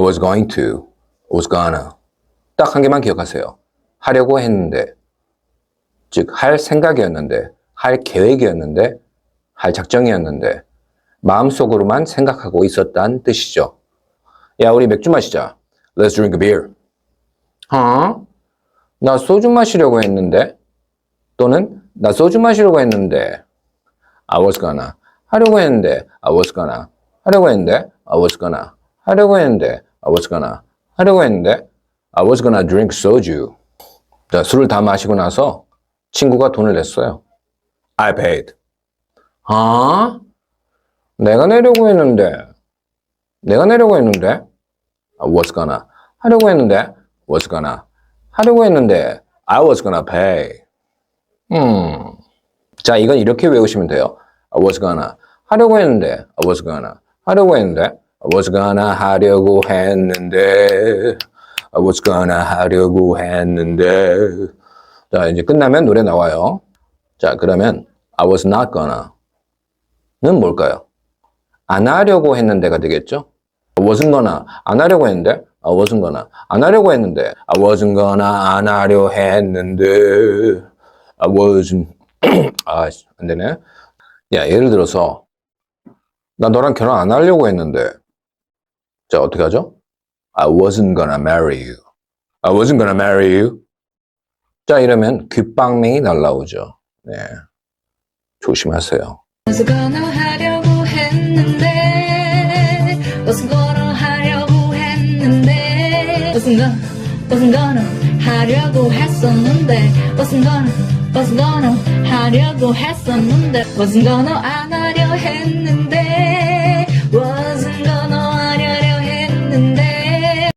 I was going to, was gonna. 딱 한 개만 기억하세요. 하려고 했는데, 즉, 할 생각이었는데, 할 계획이었는데, 할 작정이었는데, 마음속으로만 생각하고 있었다는 뜻이죠. 야, 우리 맥주 마시자. Let's drink a beer. 어? 나 소주 마시려고 했는데, 또는 나 소주 마시려고 했는데, I was gonna. 하려고 했는데, I was gonna. 하려고 했는데, I was gonna. 하려고 했는데, I was gonna. 하려고 했는데, I was gonna drink soju. 자, 술을 다 마시고 나서 친구가 돈을 냈어요. I paid. 아? 내가 내려고 했는데, 내가 내려고 했는데, I was gonna. 하려고 했는데, was gonna. 하려고 했는데, I was gonna pay. 음. 자, 이건 이렇게 외우시면 돼요. I was gonna. 하려고 했는데, I was gonna. 하려고 했는데, was gonna 하려고 했는데, I was gonna 하려고 했는데. 자, 이제 끝나면 노래 나와요. 자, 그러면 I was not gonna.는 뭘까요? 안 하려고 했는데가 되겠죠? I wasn't gonna. 안 하려고 했는데, I wasn't gonna. 안 하려고 했는데, I wasn't gonna. 안 하려 했는데, I wasn't. 아, 안 되네. 야, 예를 들어서, 나 너랑 결혼 안 하려고 했는데, 자, 어떻게 하죠? I wasn't gonna marry you. I wasn't gonna marry you. 자, 이러면 귓방맹이 날라오죠. 네. 조심하세요. was gonna 하려고 했는데 was gonna 하려고 했는데 was gonna was gonna 하려고 했었는데 was gonna was gonna 하려고 했었는데 was gonna 안 하려 wasn't 했는데